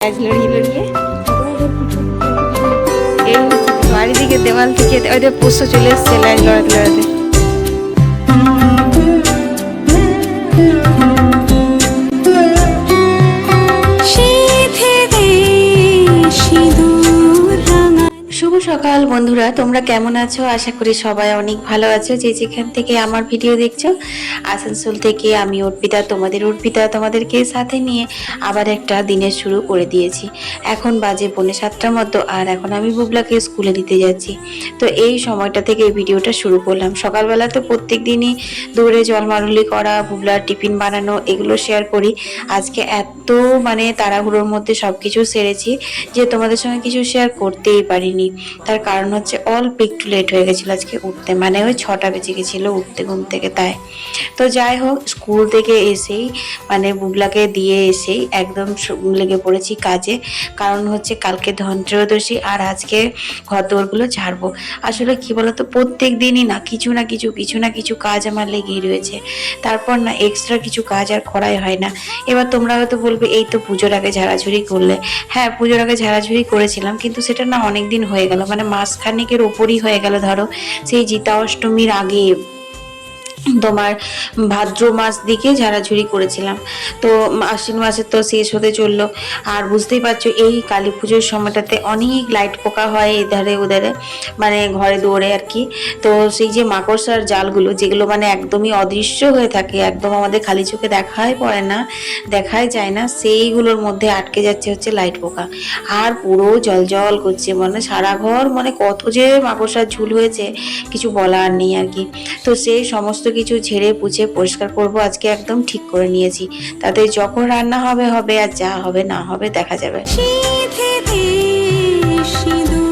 আজ লড়িয়ে লড়িয়ে এই বাড়ি দিকে দেওয়াল থেকে ওদের পোষ্য চলে এসছে লাইন লড়াতে লড়াতে সকাল, বন্ধুরা। তোমরা কেমন আছো? আশা করি সবাই অনেক ভালো আছো। যে যেখান থেকে আমার ভিডিও দেখছ, আসানসোল থেকে আমি অর্পিতা, তোমাদের অর্পিতা তোমাদেরকে সাথে নিয়ে আবার একটা দিনের শুরু করে দিয়েছি। এখন বাজে পৌনে সাতটার মতো, আর এখন আমি বুবলাকে স্কুলে দিতে যাচ্ছি। তো এই সময়টা থেকে ভিডিওটা শুরু করলাম। সকালবেলা তো প্রত্যেক দিনই দৌড়ে জল মারুলি করা, বুবলার টিফিন বানানো, এগুলো শেয়ার করি। আজকে এত মানে তাড়াহুড়োর মধ্যে সব কিছু সেরেছি যে তোমাদের সঙ্গে কিছু শেয়ার করতেই পারিনি। তার কারণ হচ্ছে অল্প একটু লেট হয়ে গেছিল আজকে উঠতে। মানে ওই ছটা বেজে গেছিল উঠতে ঘুম থেকে তাই। তো যাই হোক স্কুল থেকে এসেই মানে বুবলাকে দিয়ে এসেই একদম লেগে পড়েছি কাজে। কারণ হচ্ছে কালকে ধনত্রয়োদশী আর আজকে ঘর দোরগুলো ঝাড়বো। আসলে কি বলতো, প্রত্যেক দিনই না কিছু না কিছু কিছু না কিছু কাজ আমার লেগেই রয়েছে। তারপর না এক্সট্রা কিছু কাজ আর করাই হয় না। এবার তোমরা হয়তো বলবে, এই তো পুজোর আগে ঝাড়াঝুড়ি করলে। হ্যাঁ পুজোর আগে ঝাড়াঝুড়ি করেছিলাম, কিন্তু সেটা না অনেক দিন হয়ে গেল। মানে মাসখানেকের ওপরই হয়ে গেল ধরো। সেই জিতা অষ্টমীর আগে তোমার ভাদ্র মাস দিকে ঝাড়াঝুড়ি করেছিলাম। তো আশ্বিন মাসে তো শেষ হতে চলল। আর বুঝতেই পারছ, এই কালী পুজোর সময়টাতে অনেক লাইট পোকা হয় এধারে ওধারে মানে ঘরে দৌড়ে আর কি। তো সেই যে মাকড়সার জালগুলো, যেগুলো মানে একদমই অদৃশ্য হয়ে থাকে, একদম আমাদের খালি চোখে দেখাই পড়ে না, দেখাই যায় না, সেইগুলোর মধ্যে আটকে যাচ্ছে হচ্ছে লাইট পোকা। আর পুরো জল জল করছে মানে সারা ঘর মানে কত যে মাকড়সার ঝুল হয়েছে, কিছু বলার নেই আর কি। তো সেই সমস্ত কিছু ঝেড়ে পুছে পরিষ্কার করব, আজকে একদম ঠিক করে নিয়েছি। তাতে যখন রান্না হবে হবে আর যা হবে না হবে দেখা যাবে। সিঁথিতে সিঁদুর।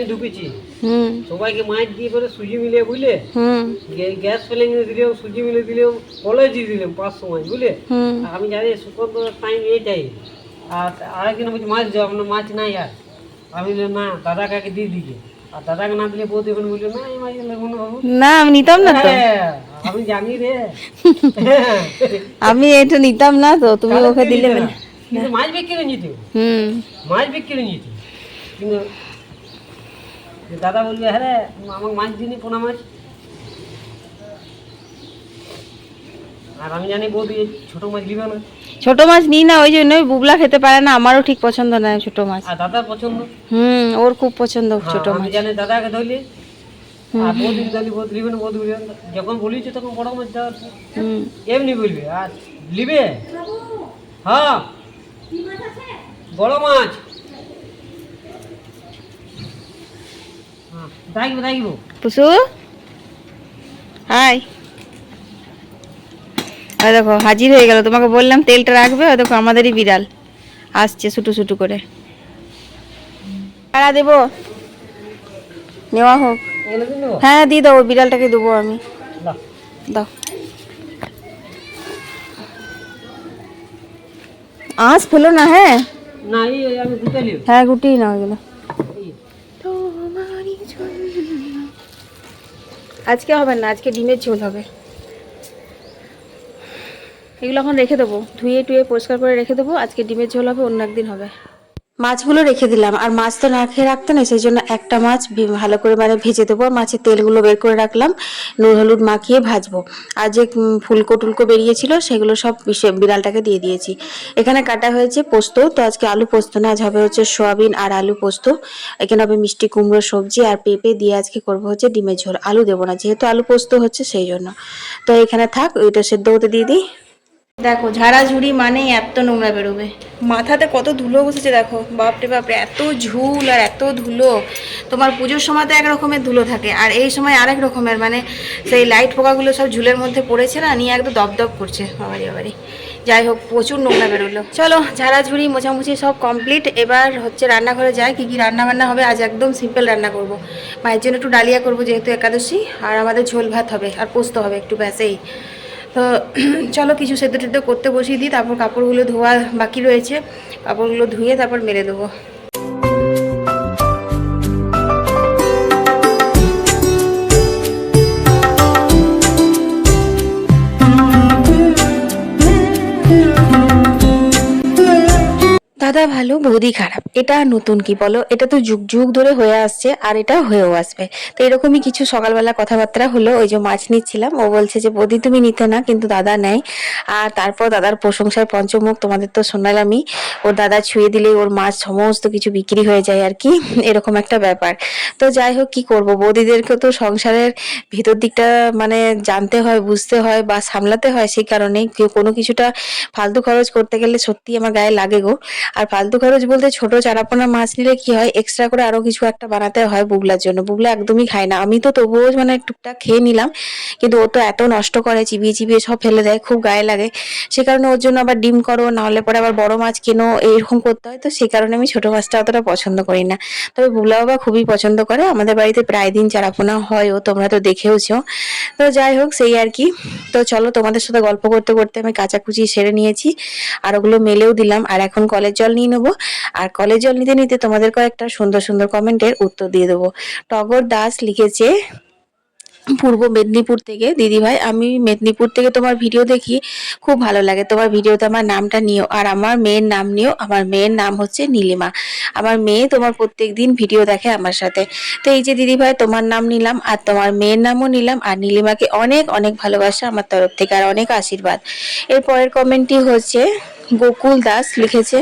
টাইমে ঢুকেছি। সবাইকে মাছ দিয়ে করে সুজি মিলিয়ে বুঝলে? গ্যাস দিলাম সুজি মিলিয়ে দিলাম কলেজ দিয়ে দিলাম পাঁচ সময় বুঝলে? আমি জানি সুকন্ত টাইম এইটাই। আর আরেকদিন বলছি মাছ যাও আপনার মাছ নাই আর। আমি না দাদা কাকে দিয়ে দিকে আর দাদাকে না দিলে বউ বলল না এই মাছ বাবু। না আমি নিতাম না তো। হ্যাঁ, আমি জানি রে। আমি এটা নিতাম না তো তুমি ওকে দিলে মাছ বিক্রি করে নিতে হুম। মাছ বিক্রি নিয়েছি কিন্তু দাদা বলবে হ্যাঁ রে আমাকে মাছ দিনি পোনা মাছ। আর আমি জানি বৌদি ছোট মাছ দিবে না। ছোট মাছ নিই না ওই জন্য বুবলা খেতে পারে না আমারও ঠিক পছন্দ নয় ছোট মাছ। আর দাদার পছন্দ? হুম ওর খুব পছন্দ ছোট হ্যাঁ, আমি মাছ। জানি দাদাকে ধরলি। আর বৌদি ধরলি বৌদি না বৌদি না। যখন বলিছ তখন বড় মাছ দেওয়ার হুম। এমনি বলবে আর লিবে হ্যাঁ। বড় মাছ? হ্যাঁ দেখব দেখব পুসু হাই ওই দেখো হাজির হয়ে গেল। তোমাকে বললাম তেলটা রাখবে ওই দেখো আমাদেরই বিড়াল। আসছে ছুটু ছুটু করে। ভাড়া দেবো। নেওয়া হোক। হ্যাঁ দিয়ে দেবো বিড়ালটাকে দেবো আমি। দাও। আঁশ ফেলো না হ্যাঁ? না এই এই আমি গুটাই লিও আজকে হবে না, আজকে ডিমের ঝোল হবে। এগুলো এখন রেখে দেবো, ধুয়ে টুয়ে পরিষ্কার করে রেখে দেবো, আজকে ডিমের ঝোল হবে, অন্য একদিন হবে। মাছগুলো রেখে দিলাম। আর মাছ তো না খেয়ে রাখতে না সেই জন্য একটা মাছ ভালো করে মানে ভেজে দেবো। আর মাছের তেলগুলো বের করে রাখলাম। নুন, হলুদ মাখিয়ে ভাজবো। আর যে ফুলকো টুলকো বেরিয়েছিল, সেগুলো সব বিড়ালটাকে দিয়ে দিয়েছি। এখানে কাটা হয়েছে পোস্ত, তো আজকে আলু পোস্ত না, আজ হবে হচ্ছে সোয়াবিন আর আলু পোস্ত। এখানে হবে মিষ্টি কুমড়ো সবজি আর পেঁপে দিয়ে আজকে করব হচ্ছে ডিমের ঝোল। আলু দেবো না, যেহেতু আলু পোস্ত হচ্ছে সেই জন্য। তো এখানে থাক, ওইটা সেদ্ধ হতে দিয়ে দিই। দেখো, ঝাড়াঝুড়ি মানে এত নোংরা বেরোবে। মাথাতে কত ধুলো বসেছে দেখো, বাপরে বাপরে এত ঝুল আর এত ধুলো। তোমার পুজোর সময় তো এক রকমের ধুলো থাকে, আর এই সময় আরেক রকমের মানে সেই লাইট পোকাগুলো সব ঝুলের মধ্যে পড়েছে না, নিয়ে একদম দপদপ করছে, বাবারি বাবারি। যাই হোক, প্রচুর নোংরা বেরোলো। চলো, ঝাড়াঝুড়ি মোছামুছি সব কমপ্লিট এবার হচ্ছে রান্নাঘরে যাই, কী কী রান্না বান্না হবে, আজ একদম সিম্পল রান্না করব। মায়ের জন্য একটু ডালিয়া করব, যেহেতু একাদশী, আর আমাদের ঝোল ভাত হবে, আর পোস্ত হবে একটু ব্যাসেই তো, চলো কিছু সেদ্ধ টেদ্ধ করতে বসিয়ে দিই, তারপর কাপড়গুলো ধোয়া বাকি রয়েছে। কাপড়গুলো ধুয়ে তারপর মেরে দেবো। দাদা ভালো, বৌদি খারাপ। এটা নতুন কি বলো? এটা তো যুগ যুগ ধরে হয়ে আসছে আর এটা হয়েও আসবে। তো এরকমই কিছু সকালবেলা কথাবার্তা হলো, ওই যে মাছ নিচ্ছিলাম। ও বলছে যে, বৌদি, তুমি নিতে না, কিন্তু দাদা নেয়। আর তারপর দাদার প্রশংসার পঞ্চমুখ, তোমাদের তো শোনালামই। ওর দাদা ছুঁয়ে দিলেই ওর মাছ সমস্ত কিছু বিক্রি হয়ে যায় আর কি। এরকম একটা ব্যাপার। তো যাই হোক, কি করব? বৌদিদেরকেও তো সংসারের ভিতর দিকটা মানে জানতে হয়, বুঝতে হয় বা সামলাতে হয় সেই কারণেই। কেউ কোনো কিছুটা ফালতু খরচ করতে গেলে সত্যি আমার গায়ে লাগে গো। আর ফালতু খরচ বলতে ছোট চারাপোনা মাছ নিলে কি হয়? এক্সট্রা করে আরও কিছু একটা বানাতে হয় বুগলার জন্য। বুগলা একদমই খায় না। আমি তো তবুও মানে টুকটাক খেয়ে নিলাম, কিন্তু ও তো এত নষ্ট করে, চিবিয়ে চিবিয়ে সব ফেলে দেয়, খুব গায়ে লাগে। সে কারণে ওর জন্য আবার ডিম করো না হলে পরে আবার বড় মাছ কেনো এরকম করতে হয়। তো সেই কারণে আমি ছোট মাছটা অতটা পছন্দ করি না। তবে বুগলা বাবা খুবই পছন্দ করে। আমাদের বাড়িতে প্রায় দিন চারাপোনা হয় ও, তোমরা তো দেখেওছো। তো যাই হোক, সেই আর কি। তো চলো তোমাদের সাথে গল্প করতে করতে আমি কাচাকুচি সেরে নিয়েছি, আর ওগুলো মেলেও দিলাম। আর এখন কলের জল নিয়ে নেব। আর কলের জল নিতে নিতে তোমাদের কয়েকটা সুন্দর সুন্দর কমেন্টের উত্তর দিয়ে দেবো। টগর দাস লিখেছে, পূর্ব মেদিনীপুর থেকে দিদিভাই আমি মেদিনীপুর থেকে তোমার ভিডিও দেখি, খুব ভালো লাগে। তোমার ভিডিওতে আমার নামটা নিও। আর আমার মেয়ের নাম নিও। আমার মেয়ের নাম হচ্ছে নীলিমা। আমার মেয়ে তোমার প্রত্যেক দিন ভিডিও দেখে আমার সাথে। তো এই যে দিদিভাই তোমার নাম নিলাম, আর তোমার মেয়ের নামও নিলাম, আর নীলিমাকে অনেক অনেক ভালোবাসা আমার তরফ থেকে, আর অনেক আশীর্বাদ। এর পরের কমেন্টটি হচ্ছে গোকুল দাস লিখেছে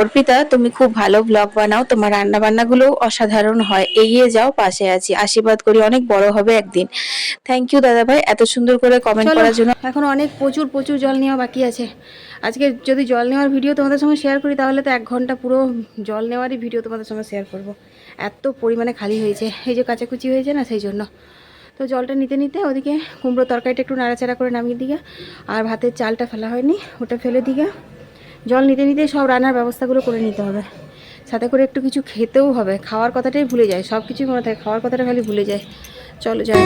অর্পিতা তুমি খুব ভালো ব্লগ বানাও। তোমার রান্না বান্নাগুলো অসাধারণ হয়। এগিয়ে যাও পাশে আছি। আশীর্বাদ করি অনেক বড় হবে একদিন। থ্যাংক ইউ দাদা ভাই এত সুন্দর করে কমেন্ট করার জন্য এখন অনেক প্রচুর প্রচুর জল নেওয়া বাকি আছে। আজকে যদি জল নেওয়ার ভিডিও তোমাদের সঙ্গে শেয়ার করি তাহলে তো এক ঘণ্টা পুরো জল নেওয়ারই ভিডিও তোমাদের সঙ্গে শেয়ার করব। এত পরিমাণে খালি হয়েছে। এই যে কাচাকুচি হয়েছে না সেই জন্য। তো জলটা নিতে নিতে ওদিকে কুমড়ো তরকারিটা একটু নাড়াচাড়া করে নামিয়ে দিকে আর ভাতের চালটা ফেলা হয়নি ওটা ফেলে দিকে জল নিতে নিতে সব রান্নার ব্যবস্থাগুলো করে নিতে হবে। সাথে করে একটু কিছু খেতেও হবে। খাওয়ার কথাটাই ভুলে যায়। সব কিছুই মনে থাকে। খাওয়ার কথাটা খালি ভুলে যায়। চলো যাই।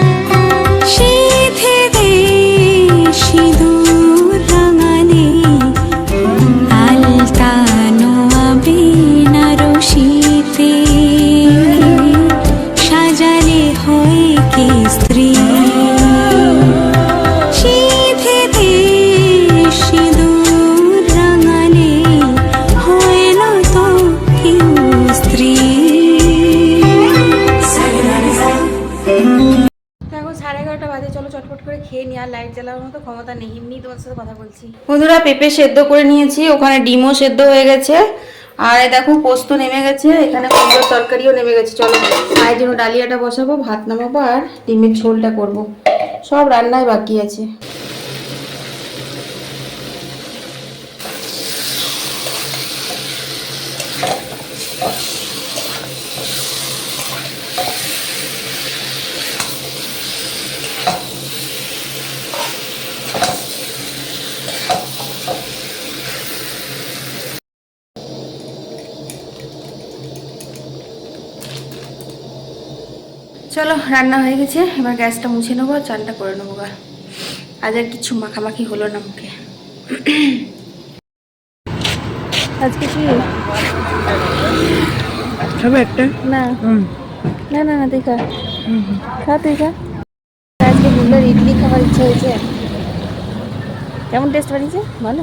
জ্বালানোর মতো ক্ষমতা নেই। এমনি তোমার সাথে কথা বলছি। বন্ধুরা, পেঁপে সেদ্ধ করে নিয়েছি। ওখানে ডিমও সেদ্ধ হয়ে গেছে। আর দেখো, পোস্ত নেমে গেছে। এখানে কুমড়োর তরকারিও নেমে গেছে। চলো, মায়ের জন্য ডালিয়াটা বসাবো, ভাত নামাবো আর ডিমের ঝোলটা করব। সব রান্নায় বাকি আছে চলো রান্না হয়ে গেছে এবার গ্যাসটা মুছে নেব আর চানটা করে নেব গা আজ আর কিছু মাখামাখি হলো না মুখে আজকে কি? খাবে একটা? না। না না না তুই খা খা তুই খা আজকে বুলের ইডলি খাবার ইচ্ছা হয়েছে। কেমন টেস্ট বানিয়েছে? ভালো?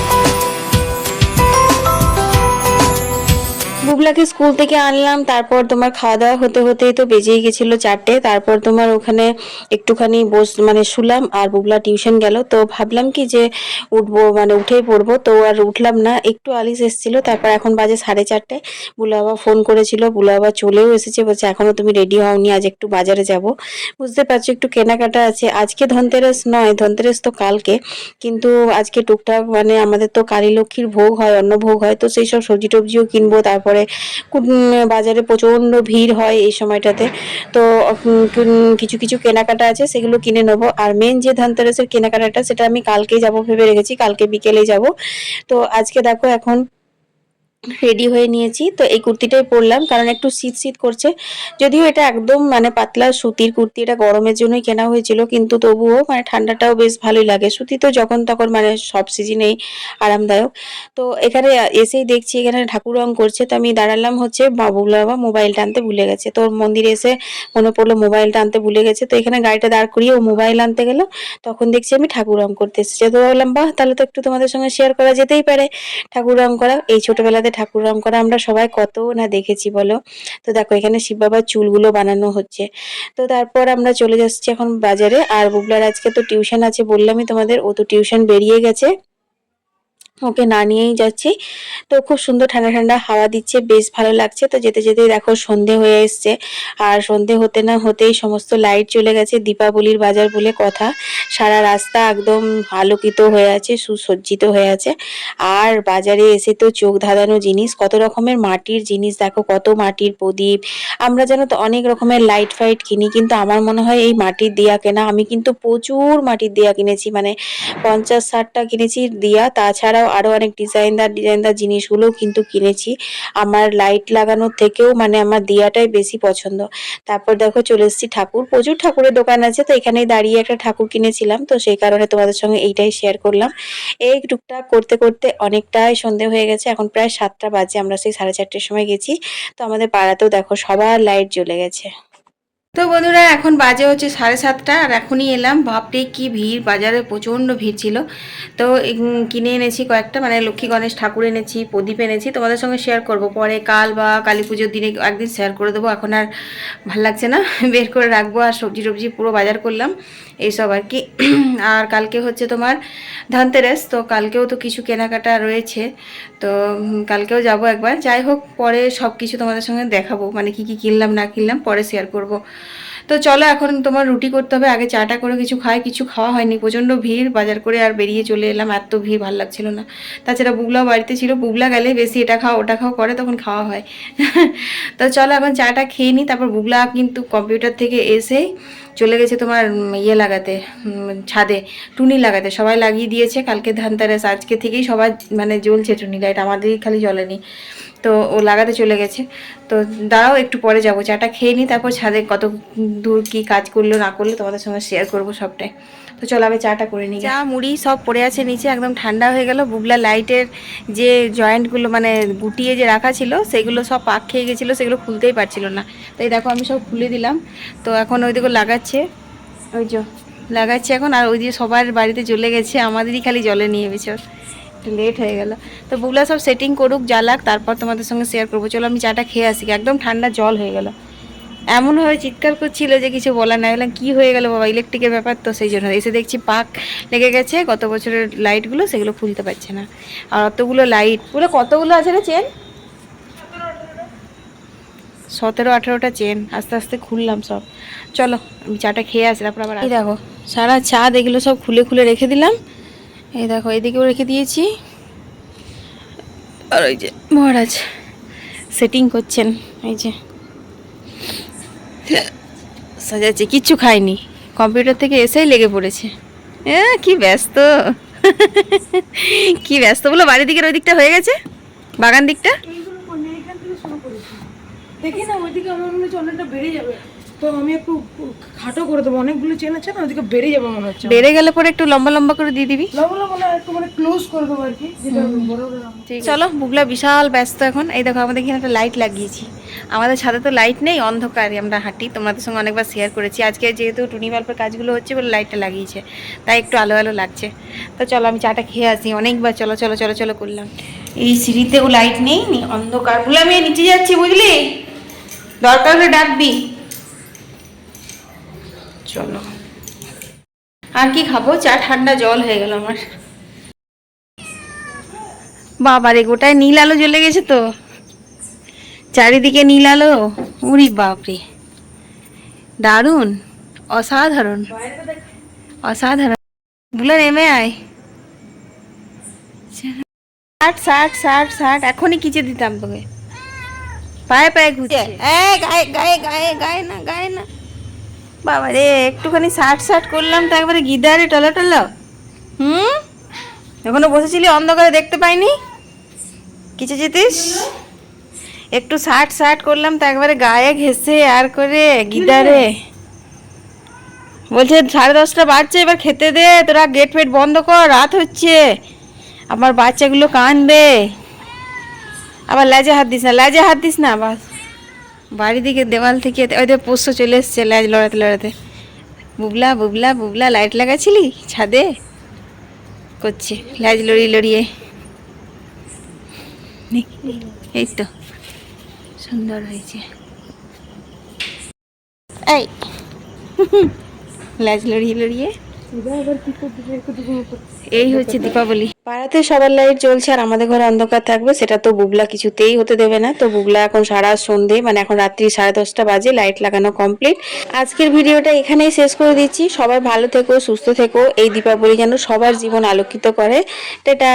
বুবলাকে স্কুল থেকে আনলাম, তারপর তোমার খাওয়া দাওয়া হতে হতেই তো বেজেই গেছিল চারটে, তারপর তোমার ওখানে একটুখানি বস মানে শুলাম আর বুবলা টিউশন গেল। তো ভাবলাম কি যে উঠবো মানে উঠেই পড়ব, তো আর উঠলাম না, একটু আলিস এসেছিল, তারপর এখন বাজে সাড়ে চারটে। বুলা বাবা ফোন করেছিল বুলা বাবা চলেও এসেছে, বলছে এখনও তুমি রেডি হওনি, আজ একটু বাজারে যাব। বুঝতে পারছ, একটু কেনাকাটা আছে। আজকে ধনতেরাস নয়, ধনতেরাস তো কালকে, কিন্তু আজকে টুকটাক মানে আমাদের তো কালী লক্ষ্মীর ভোগ হয় অন্ন ভোগ হয়, তো সেই সব সবজি টবজিও কিনবো, তারপরে বাজারে প্রচণ্ড ভিড় হয় এই সময়টাতে। তো কিছু কিছু কেনাকাটা আছে, সেগুলো কিনে নেব। আর মেন যে ধনতেরাসের কেনাকাটাটা, সেটা আমি কালকেই যাব ভেবে রেখেছি, কালকে বিকেলে যাব। তো আজকে দেখো এখন রেডি হয়ে নিয়েছি। তো এই কুর্তিটাই পরলাম, কারণ একটু শীত শীত করছে। যদিও এটা একদম মানে পাতলা সুতির কুর্তি, এটা গরমের জন্যই কেনা হয়েছিল, কিন্তু তবুও মানে ঠান্ডাটাও বেশ ভালোই লাগে। সুতি তো যখন তখন মানে সব সিজনেই আরামদায়ক। তো এখানে এসেই দেখছি এখানে ঠাকুর রং করছে, তো আমি দাঁড়ালাম হচ্ছে বাবুলা বাবা মোবাইলটা আনতে ভুলে গেছে। তো মন্দিরে এসে মনে পড়ল মোবাইলটা আনতে ভুলে গেছে, তো এখানে গাড়িটা দাঁড় করিয়ে ও মোবাইল আনতে গেল। তখন দেখছি আমি ঠাকুর রং করতে এসেছি। তো বললাম বাহ, তাহলে তো একটু তোমাদের সঙ্গে শেয়ার করা যেতেই পারে ঠাকুর রং করা। এই ছোটবেলাতে ঠাকুর রং করা আমরা সবাই কত না দেখেছি বলো? তো দেখো, এখানে শিব বাবার চুলগুলো বানানো হচ্ছে। তো তারপর আমরা চলে যাচ্ছি এখন বাজারে। আর বুবলার আজকে তো টিউশন আছে বললামই তোমাদের, ও তো টিউশন বেরিয়ে গেছে। ওকে না নিয়েই যাচ্ছি। তো খুব সুন্দর ঠান্ডা ঠান্ডা হাওয়া দিচ্ছে, বেশ ভালো লাগছে। তো যেতে যেতেই দেখো সন্ধে হয়ে এসছে। আর সন্ধে হতে না হতেই সমস্ত লাইট চলে গেছে, দীপাবলির বাজার বলে কথা। সারা রাস্তা একদম আলোকিত হয়ে আছে, সুসজ্জিত হয়ে আছে। আর বাজারে এসে তো চোখ ধাঁধানো জিনিস, কত রকমের মাটির জিনিস, দেখো কত মাটির প্রদীপ। আমরা যেন তো অনেক রকমের লাইট ফাইট কিনি, কিন্তু আমার মনে হয় এই মাটির দিয়া কেনা, আমি কিন্তু প্রচুর মাটির দিয়া কিনেছি মানে পঞ্চাশ ষাটটা কিনেছি দিয়া। তাছাড়াও আরও অনেক ডিজাইনদার ডিজাইনদার জিনিসগুলোও কিন্তু কিনেছি। আমার লাইট লাগানোর থেকেও মানে আমার দিয়াটাই বেশি পছন্দ। তারপর দেখো চলে এসেছি ঠাকুর। প্রচুর ঠাকুরের দোকান আছে, তো এখানেই দাঁড়িয়ে একটা ঠাকুর কিনেছিলাম। তো সেই কারণে তোমাদের সঙ্গে এইটাই শেয়ার করলাম। এই টুকটাক করতে করতে অনেকটাই সন্ধে হয়ে গেছে। এখন প্রায় সাতটা বাজে, আমরা সেই সাড়ে চারটের সময় গেছি। তো আমাদের পাড়াতেও দেখো সবার লাইট জ্বলে গেছে। তো বন্ধুরা, এখন বাজে হচ্ছে সাড়ে সাতটা আর এখনই এলাম। বাপরে, কি ভিড়! বাজারে প্রচণ্ড ভিড় ছিল। তো কিনে এনেছি কয়েকটা। মানে লক্ষ্মী গণেশ ঠাকুর এনেছি, প্রদীপ এনেছি। তোমাদের সঙ্গে শেয়ার করব। পরে কাল বা কালী পুজোর দিনে একদিন শেয়ার করে দেবো। এখন আর ভালো লাগছে না। বের করে রাখব আর সবজি টবজি পুরো বাজার করলাম। এইসব আর কি। আর কালকে হচ্ছে তোমার ধনতেরাস। তো কালকেও তো কিছু কেনাকাটা রয়েছে। তো কালকেও যাব একবার। যাই হোক, পরে সব কিছু তোমাদের সঙ্গে দেখাবো। মানে কি কি কিনলাম, না কিনলাম, পরে শেয়ার করব। তো চলো এখন তোমার রুটি করতে হবে। আগে চাটা করে কিছু খাই, কিছু খাওয়া হয়নি। প্রচণ্ড ভিড়, বাজার করে আর বেরিয়ে চলে এলাম। এত ভিড়, ভালো লাগছিল না। তাছাড়া বুগলাও বাড়িতে ছিল। বুগলা গেলে বেশি এটা খাও, ওটা খাও করে তখন খাওয়া হয়। তো চলো এখন চাটা খেয়ে নিই। তারপর বুগলা কিন্তু কম্পিউটার থেকে এসেই চলে গেছে তোমার ইয়ে লাগাতে ছাদে, টুনি লাগাতে। সবাই লাগিয়ে দিয়েছে। কালকে ধানতেরাস আজকে থেকেই সবার মানে জ্বলছে টুনি। লাইট আমাদেরই খালি জ্বলেনি। তো ও লাগাতে চলে গেছে। তো দাঁড়াও, একটু পরে যাব। চাটা খেয়ে নিই, তারপর ছাদে কত দূর কি কাজ করল, না করল তোমাদের সঙ্গে শেয়ার করব সবটাই। তো চলো, আমি চাটা করে নিই। চা, মুড়ি সব পড়ে আছে নিচে, একদম ঠান্ডা হয়ে গেল। বুবলা লাইটের যে জয়েন্টগুলো মানে গুটিয়ে যে রাখা ছিল, সেগুলো সব পাক খেয়ে গেছিল, সেগুলো খুলতেই পারছিল না। তাই দেখো, আমি সব খুলে দিলাম। তো এখন ওইদিকে লাগাচ্ছে। ওই যে, লাগাচ্ছে এখন, আর ওই দিয়ে সবার বাড়িতে জ্বলে গেছে। আমাদেরই খালি জলে নিয়ে গেছে একটু লেট হয়ে গেল। তো বুবলা সব সেটিং করুক জ্বালাক তারপর তোমাদের সঙ্গে শেয়ার করব। চলো আমি চাটা খেয়ে আসি। একদম ঠান্ডা জল হয়ে গেল। এমনভাবে চিৎকার করছিল যে কিছু বলার নাই। বললাম কী হয়ে গেল বাবা? ইলেকট্রিকের ব্যাপার তো সেই জন্য। এসে দেখছি পাক লেগে গেছে। গত বছরের লাইটগুলো সেগুলো খুলতে পারছে না। আর অতগুলো লাইট পুরো কতগুলো আছে রে চেন সতেরো আঠেরোটা চেন আস্তে আস্তে খুললাম সব। চলো আমি চাটা খেয়ে আসি তারপর আবার দেখো সারা চা এগুলো সব খুলে খুলে রেখে দিলাম। এই দেখো এদিকেও রেখে দিয়েছি। আর ওই যে মহারাজ সেটিং করছেন, এই যে। সাজাচ্ছে, কিচ্ছু খায়নি। কম্পিউটার থেকে এসেই লেগে পড়েছে। এ, কি ব্যস্ত। কি ব্যস্ত বলো, বাড়ির দিকের ওই দিকটা হয়ে গেছে? বাগান দিকটা? দেখি না ওইদিকে আমার মনে হচ্ছে অনেকটা বেড়ে যাবে। তো আমি একটু খাটো করে দেবো। অনেকগুলো চেন আছে না ওদিকে বেড়ে যাবে মনে হচ্ছে বেড়ে গেলে পরে একটু লম্বা লম্বা করে দিয়ে দিবি? লবণ লবণ একটু মানে ক্লোজ করে দেবো আর কি চলো বুবলা বিশাল ব্যস্ত এখন। এই দেখো আমাদের এখানে একটা লাইট লাগিয়েছি। আমাদের ছাদে তো লাইট নেই অন্ধকারে আমরা হাঁটি। তোমাদের সঙ্গে অনেকবার শেয়ার করেছি। আজকে যেহেতু টুনি বাল্বের কাজগুলো হচ্ছে বলে লাইটটা লাগিয়েছে তাই একটু আলো আলো লাগছে। তো চলো আমি চাটা খেয়ে আসি। অনেকবার চলো চলো চলো চলো করলাম। এই সিঁড়িতেও লাইট নেই নি অন্ধকার। বলে আমি নিচে যাচ্ছি বুঝলি? দরকার হলে ডাকবি। চলো। আর কি খাব? চা ঠান্ডা জল হয়ে গেল আমার। বাবারে গোটায় নীল আলো জ্বলে গেছে তো। চারিদিকে নীল আলো। উরি বাপরে। দারুণ। অসাধারণ। অসাধারণ। বুলা নেমে আয় ষাট ষাট ষাট ষাট এখনই কিচে দিতাম তোকে। পায়ে পায়ে ঘুরছে। গায়ে গায়ে গায়ে গায়ে না গায়ে না। বাবা রে একটুখানি ষাট ষাট করলাম তো একবারে গিদারে টলা টলা। হুম? এখনও বসেছিলি, অন্ধকারে দেখতে পাইনি? কিছু যেতিস? একটু ষাট ষাট করলাম তো একবারে গায়ে ঘেসে আর করে গিদারে। বলছে, সাড়ে দশটা বাজছে, এবার খেতে দে, তোরা গেট ফেট বন্ধ কর, রাত হচ্ছে। আমার বাচ্চাগুলো কান্দে আবার লেজে হাত দিস না, লেজে হাত দিস না, বাস। বাড়ি দিকে দেওয়াল থেকে ওদের পোষ্য চলে এসছে লেজ লড়াতে লড়াতে বুবলা বুবলা বুবলা লাইট লাগাচ্ছিলি? ছাদে? করছে। লেজ লড়িয়ে লড়িয়ে। এই তো। সুন্দর হয়েছে। এই। লেজ লড়িয়ে লড়িয়ে। এই হচ্ছে দীপাবলি। পাড়াতে সবার লাইট জ্বলছে আর আমাদের ঘরে অন্ধকার থাকবে, সেটা তো বুবলা কিছুতেই হতে দেবে না। তো বুবলা এখন সারা সন্ধে মানে এখন রাত্রি সাড়ে দশটা বাজে লাইট লাগানো কমপ্লিট আজকের ভিডিওটা এখানেই শেষ করে দিচ্ছি। সবাই ভালো থেকো, সুস্থ থেকো। এই দীপাবলি যেন সবার জীবন আলোকিত করে। টাটা!